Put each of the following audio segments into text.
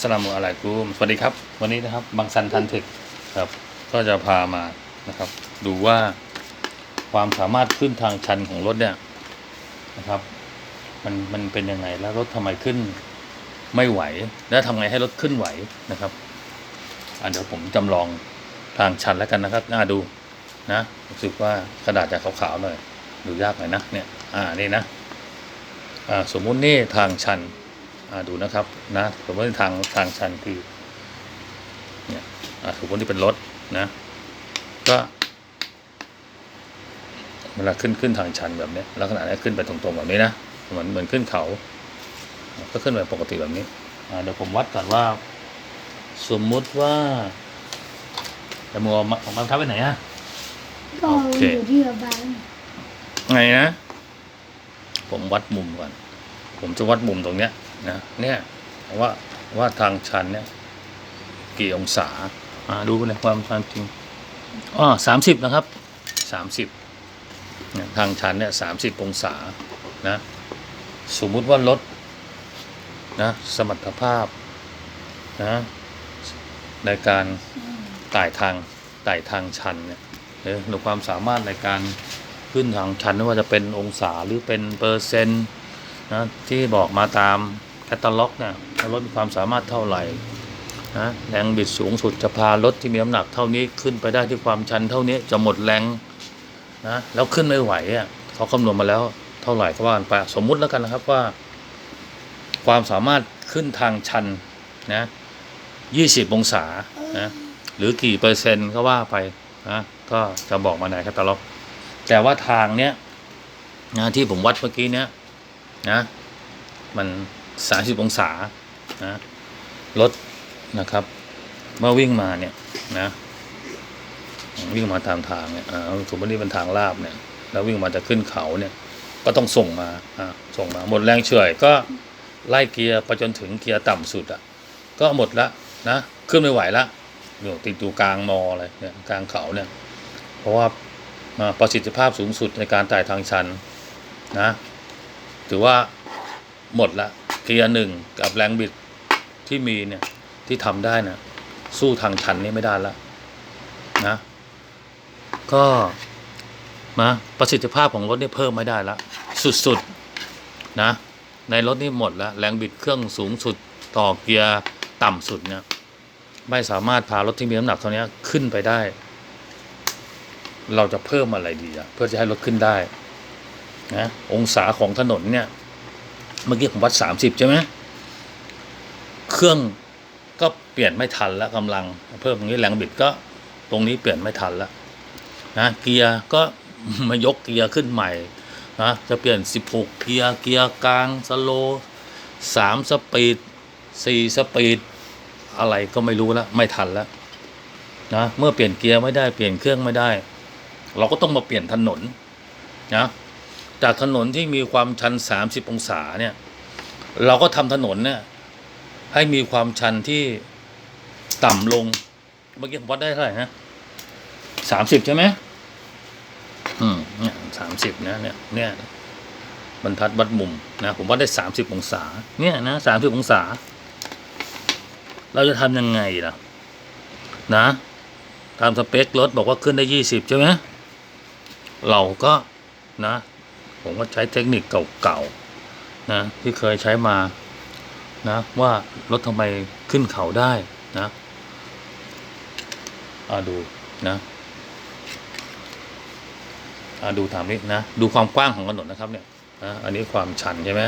สลามุอะลัยกุมสวัสดีครับ วันนี้นะครับบางซันทันเทคครับ ก็จะพามานะครับ ดูว่าความสามารถขึ้นทางชันของรถเนี่ยนะครับ มันมันเป็นยังไงแล้วรถทำไมขึ้นไม่ไหว แล้วทำไงให้รถขึ้นไหวนะครับอะเดี๋ยวผมจำลองทางชันแล้วกันนะครับน่าดูนะรู้สึกว่ากระดาษจะขาวๆหน่อยดูยากหน่อยนะเนี่ยอ่านี่นะอ่าสมมุตินี่ทางชัน ดูนะครับนะสมมติทางทางชันคือเนี่ยอ่าสมมติที่เป็นรถนะก็เวลาขึ้นขึ้นทางชันแบบเนี้ยลักษณะเนี้ยขึ้นไปตรงๆแบบนี้นะเหมือนเหมือนขึ้นเขา ก็ขึ้นไปปกติแบบนี้อ่าเดี๋ยวผมวัดก่อนว่า สมมุติว่าจะมัวมาของมันทับไปไหนอะก็โอเคอยู่ที่ระบายไงนะ ผมวัดมุมก่อน ผมจะวัดมุมตรงเนี้ย นะเนี่ยว่าว่าทางชันเนี่ยกี่องศาอ่าดูไปเลยความความจริงอ๋อสามสิบนะครับสามสิบเนี่ยทางชันเนี่ยสามสิบองศานะสมมุติว่ารถนะสมรรถภาพนะในการไต่ทางไต่ทางชันเนี่ยหรือหรือความสามารถในการขึ้นทางชันไม่ว่าจะเป็นองศาหรือเป็นเปอร์เซ็นต์นะที่บอกมาตาม แคตตาล็อกเนี่ยรถมีความสามารถเท่าไหร่นะแรงบิดสูงสุดจะพารถที่มีน้ำหนักเท่านี้ขึ้นไปได้ที่ความชันเท่านี้จะหมดแรงนะแล้วขึ้นไม่ไหวอะเขาคำนวณมาแล้วเท่าไหร่ก็ว่านไปสมมุติแล้วกันนะครับว่า ความสามารถขึ้นทางชันนะ20องศานะหรือกี่เปอร์เซ็นต์ก็ว่าไปนะก็จะบอกมาในแคตตาล็อก แต่ว่าทางเนี้ยนะที่ผมวัดเมื่อกี้เนี้ยนะมัน สาสิบองศานะรถนะครับ เมื่อวิ่งมาเนี่ยนะวิ่งมาตามทางเนี่ยอ่าสมมตินี่เป็นทางลาบเนี่ยแล้ววิ่งมาจะขึ้นเขาเนี่ยก็ต้องส่งมาอ่าส่งมา หมดแรงเฉื่อยก็ไล่เกียร์ไปจนถึงเกียร์ต่ำสุดอะก็หมดละนะขึ้นไม่ไหวละอยู่ติดอยู่กลางมอเลยเนี่ยกลางเขาเนี่ยเพราะว่าอ่าประสิทธิภาพสูงสุดในการไต่ทางชันนะถือว่าหมดละ เกียร์หนึ่งกับแรงบิดที่มีเนี่ยที่ทำได้นะสู้ทางชันนี่ไม่ได้ละนะ ก็มาประสิทธิภาพของรถนี่เพิ่มไม่ได้ละสุดๆนะ ในรถนี่หมดแล้วแรงบิดเครื่องสูงสุดต่อเกียร์ต่ำสุดเนี่ยไม่สามารถพารถที่มีน้ำหนักเท่านี้ขึ้นไปได้ เราจะเพิ่มอะไรดีอะเพื่อจะให้รถขึ้นได้นะองศาของถนนเนี่ย เมื่อกี้ผมวัดสามสิบใช่ไหมเครื่องก็เปลี่ยนไม่ทันแล้วกำลังเพิ่มตรงนี้แรงบิดก็ตรงนี้เปลี่ยนไม่ทันแล้วนะเกียร์ก็มายกเกียร์ขึ้นใหม่นะจะเปลี่ยนสิบหกเกียร์เกียร์กลางสโลสามสปีดสี่สปีดอะไรก็ไม่รู้แล้วไม่ทันแล้วนะเมื่อเปลี่ยนเกียร์ไม่ได้เปลี่ยนเครื่องไม่ได้ เราก็ต้องมาเปลี่ยนถนนนะ จากถนนที่มีความชัน 30 องศาเนี่ย เราก็ทำถนนเนี่ย ให้มีความชันที่ต่ำลง เมื่อกี้ผมวัดได้เท่าไหร่นะสามสิบใช่ไหมอืมเนี่ยสามสิบนะเนี่ยเนี่ยบรรทัดวัดมุมนะผมวัดได้สามสิบองศา เนี่ยนะสามสิบองศา เราจะทำยังไงล่ะ นะตามสเปครถบอกว่าขึ้นได้ยี่สิบใช่ไหมเราก็นะ ผมก็ใช้เทคนิคเก่าๆนะที่เคยใช้มานะว่ารถทำไมขึ้นเขาได้นะอาดูนะอาดูตามนี้นะดูความกว้างของถนนนะครับเนี่ยนะอันนี้ความชันใช่ไหม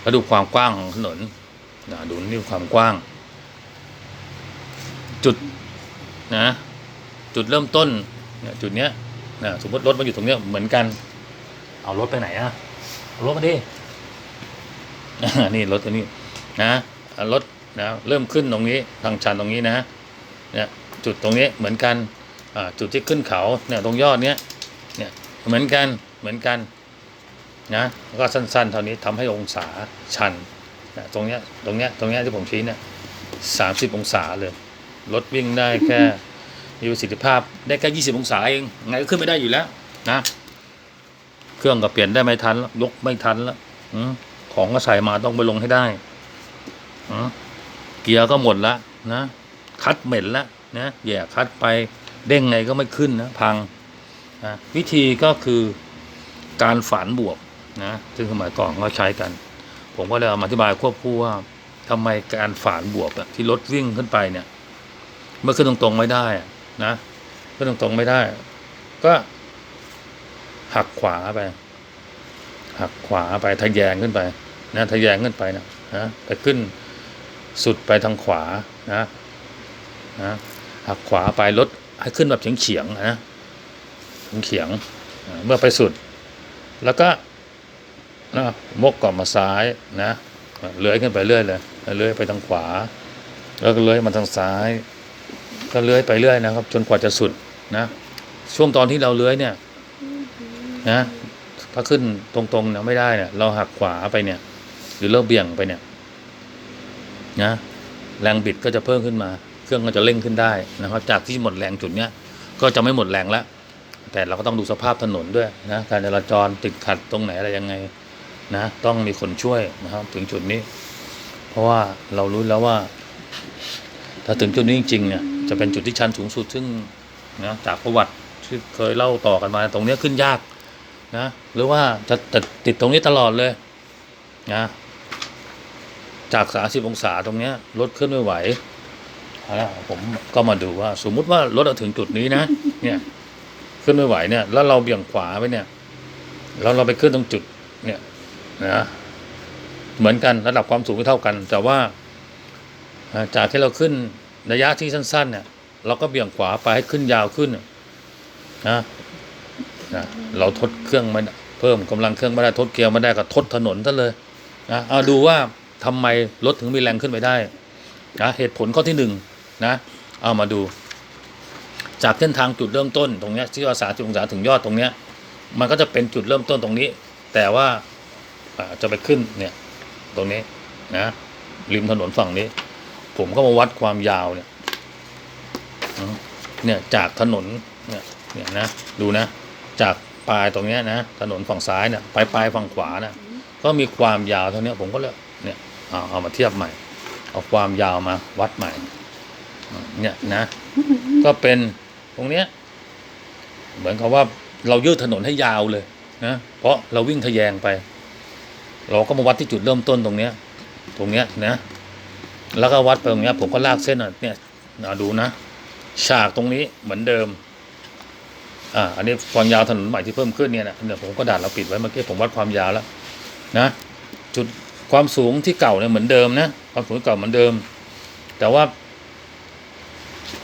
แล้วดูความกว้างของถนนนะดูนี่ความกว้าง จุดนะจุดเริ่มต้นเนี่ยจุดเนี้ยนะสมมติรถมาอยู่ตรงเนี้ยเหมือนกัน เอารถไปไหนอะเอารถมาดินี่รถตัวนี้นะเอารถนะเริ่มขึ้นตรงนี้ทางชันตรงนี้นะเนี่ยจุดตรงนี้เหมือนกันจุดที่ขึ้นเขาเนี่ยตรงยอดเนี้ยเนี่ยเหมือนกันเหมือนกันนะแล้วก็สั้นๆเท่านี้ทำให้องศาชันนะตรงเนี้ยตรงเนี้ยตรงเนี้ยที่ผมชี้เนี่ยสามสิบองศาเลยรถวิ่งได้แค่มีประสิทธิภาพได้แค่ยี่สิบองศาเองไงก็ขึ้นไม่ได้อยู่แล้วนะ เครื่องก็เปลี่ยนได้ไม่ทันแล้วยกไม่ทันแล้วอของก็ใส่มาต้องไปลงให้ได้เกียร์ก็หมดละนะคัดเหม็นละนะแย่คัดไปเด้งไงก็ไม่ขึ้นนะพังนะวิธีก็คือการฝานบวกนะซึ่งสมัยก่อนก็ใช้กัน ผมก็เลยเอามาอธิบายควบคู่ว่าทำไมการฝานบวกที่รถวิ่งขึ้นไปเนี่ย เมื่อขึ้นตรงๆไม่ได้อะนะขึ้นตรงๆไม่ได้ ก็ หักขวาไป หักขวาไปทะแยงขึ้นไปนะทะแยงขึ้นไปนะนะไปขึ้นสุดไปทางขวานะนะหักขวาไปรถให้ขึ้นแบบเฉียงเฉียงนะเฉียงเมื่อไปสุด แล้วก็นะมกกลับมาซ้ายนะเลื้อยขึ้นไปเรื่อยเลยเลื้อยไปทางขวา แล้วก็เลื้อยมาทางซ้าย ก็เลื้อยไปเรื่อยนะครับ จนกว่าจะสุดนะช่วงตอนที่เราเลื้อยเนี่ย นะถ้าขึ้นตรงๆเนี่ยไม่ได้เนี่ย เราหักขวาไปเนี่ย หรือเราเบี่ยงไปเนี่ยนะแรงบิดก็จะเพิ่มขึ้นมา เครื่องก็จะเร่งขึ้นได้นะครับ จากที่หมดแรงจุดเนี้ยก็จะไม่หมดแรงแล้วแต่เราก็ต้องดูสภาพถนนด้วยนะการจราจรติดขัดตรงไหนอะไรยังไงนะต้องมีคนช่วยนะครับถึงจุดนี้ เพราะว่าเรารู้แล้วว่า ถ้าถึงจุดนี้จริงๆเนี่ยจะเป็นจุดที่ชันสูงสุดซึ่งนะจากประวัติที่เคยเล่าต่อกันมา ตรงเนี้ยขึ้นยาก นะหรือว่าจะติดตรงนี้ตลอดเลยนะจากสาสิบองศาตรงเนี้ยรถขึ้นไม่ไหวเอาละผมก็มาดูว่า สมมุติว่ารถเราถึงจุดนี้นะ เนี่ย ขึ้นไม่ไหวเนี่ย แล้วเราเบี่ยงขวาไปเนี่ย แล้วเราไปขึ้นตรงจุด เนี่ยนะเหมือนกันระดับความสูงไม่เท่ากัน แต่ว่าอ่าจากที่เราขึ้นระยะที่สั้น ๆ เนี่ย เราก็เบี่ยงขวาไปให้ขึ้นยาวขึ้นนะ นะเราทดเครื่องไม่เพิ่มกำลังเครื่องไม่ได้ทดเกียร์ไม่ได้ก็ทดถนนซะเลยนะเอาดูว่าทำไมรถถึงมีแรงขึ้นไปได้นะเหตุผลข้อที่หนึ่งนะเอามาดู จากเส้นทางจุดเริ่มต้นตรงนี้ที่ว่าสาสิบองศาถึงยอดตรงเนี้ยมันก็จะเป็นจุดเริ่มต้นตรงนี้ แต่ว่าจะไปขึ้นเนี่ยตรงนี้นะริมถนนฝั่งนี้ ผมก็มาวัดความยาวเนี่ยเนี่ยจากถนนเนี่ยเนี่ยนะดูนะ จากปลายตรงนี้นะถนนฝั่งซ้ายเนี่ยปลายปลายฝั่งขวานะก็มีความยาวเท่านี้ผมก็เลยเนี่ยเอาเอามาเทียบใหม่ เอาความยาวมาวัดใหม่เนี่ยนะ ก็เป็นตรงเนี้ยเหมือนกับว่าเรายืดถนนให้ยาวเลยนะเพราะเราวิ่งทะแยงไป เราก็มาวัดที่จุดเริ่มต้นตรงเนี้ย ตรงเนี้ยนะ แล้วก็วัดไปตรงเนี้ยผมก็ลากเส้นอะเนี่ยดูนะ ฉากตรงนี้เหมือนเดิม อ่าอันนี้ความยาวถนนใหม่ที่เพิ่มขึ้นเนี่ยนะเนี่ยผมก็ดัดเราปิดไว้เมื่อกี้ผมวัดความยาวแล้วนะจุดความสูงที่เก่าเนี่ยเหมือนเดิมนะความสูงที่เก่าเหมือนเดิม แต่ว่า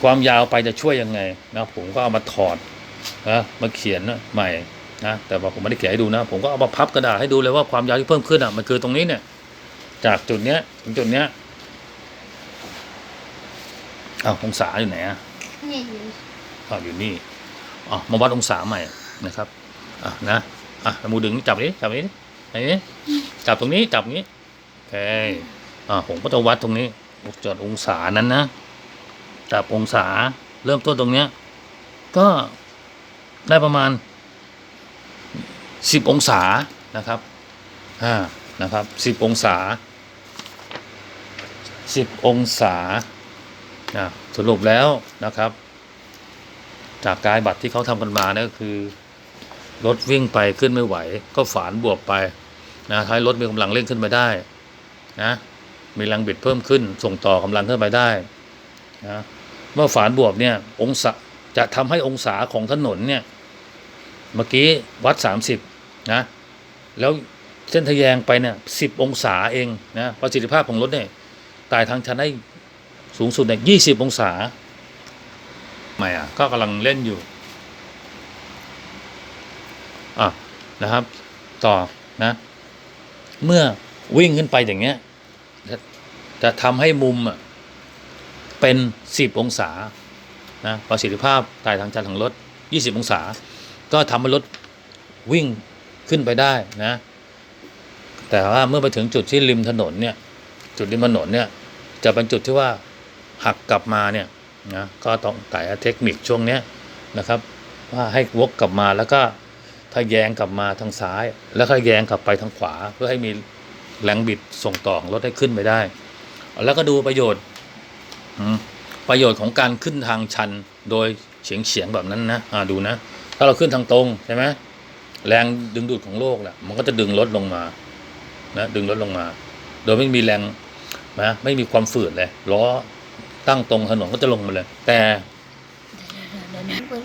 ความยาวไปจะช่วยยังไงนะผมก็เอามาถอดนะมาเขียนใหม่นะแต่ว่าผมไม่ได้เขียนให้ดูนะ ผมก็เอามาพับกระดาษให้ดูเลยว่าความยาวที่เพิ่มขึ้นอะมันคือตรงนี้เนี่ย จากจุดเนี้ยถึงจุดเนี้ยอ้าวองศาอยู่ไหนอะเนี่ยอยู่อ้าวอยู่นี่ อ๋อมาวัดองศาใหม่นะครับอะนะอะมือดึงจับนี้จับนี้ไอ้นี่จับตรงนี้จับนี้โอเคอ่าผมก็จะวัดตรงนี้จดองศานั้นนะจับองศาเริ่มต้นตรงเนี้ยก็ได้ประมาณสิบองศานะครับอ่านะครับสิบองศาสิบองศาอะสรุปแล้วนะครับ จากกายบัตรที่เขาทำกันมานี่ยก็คือ รถวิ่งไปขึ้นไม่ไหว ก็ฝานบวกไปนะท้ายรถมีกำลังเร่งขึ้นไปได้นะมีแรงบิดเพิ่มขึ้น ส่งต่อกำลังขึ้นไปได้นะเมื่อฝานบวกเนี่ยองศาจะทำให้องศาของถนนเนี่ยเมื่อกี้วัด 30นะแล้วเส้นทะแยงไปเนี่ย10องศาเองนะประสิทธิภาพของรถเนี่ยตายทางชันได้สูงสุดเนี่ย20องศา ไม่อะก็กำลังเล่นอยู่อะนะครับ ต่อนะ เมื่อวิ่งขึ้นไปอย่างเงี้ยจะจะทำให้มุมอะเป็นสิบองศานะประสิทธิภาพตายทางจันทร์ของรถยี่สิบองศา ก็ทำให้รถวิ่งขึ้นไปได้นะ แต่ว่าเมื่อไปถึงจุดที่ริมถนนเนี่ย จุดริมถนนเนี่ย จะเป็นจุดที่ว่าหักกลับมาเนี่ย นะก็ต้องไต่เทคนิคช่วงเนี้ยนะครับว่าให้วกกลับมาแล้วก็ทะแยงกลับมาทางซ้าย แล้วก็แยงกลับไปทางขวา เพื่อให้มีแรงบิดส่งต่อของรถให้ขึ้นไปได้ แล้วก็ดูประโยชน์ประโยชน์ของการขึ้นทางชันโดยเฉียงเฉียงๆแบบนั้นนะอ่าดูนะ ถ้าเราขึ้นทางตรงใช่ไหมแรงดึงดูดของโลกแหละมันก็จะดึงลดลงมานะดึงลดลงมา โดยไม่มีแรงนะไม่มีความฝืดเลยล้อ ตั้งตรงถนนก็จะลงมาเลย แต่เปิ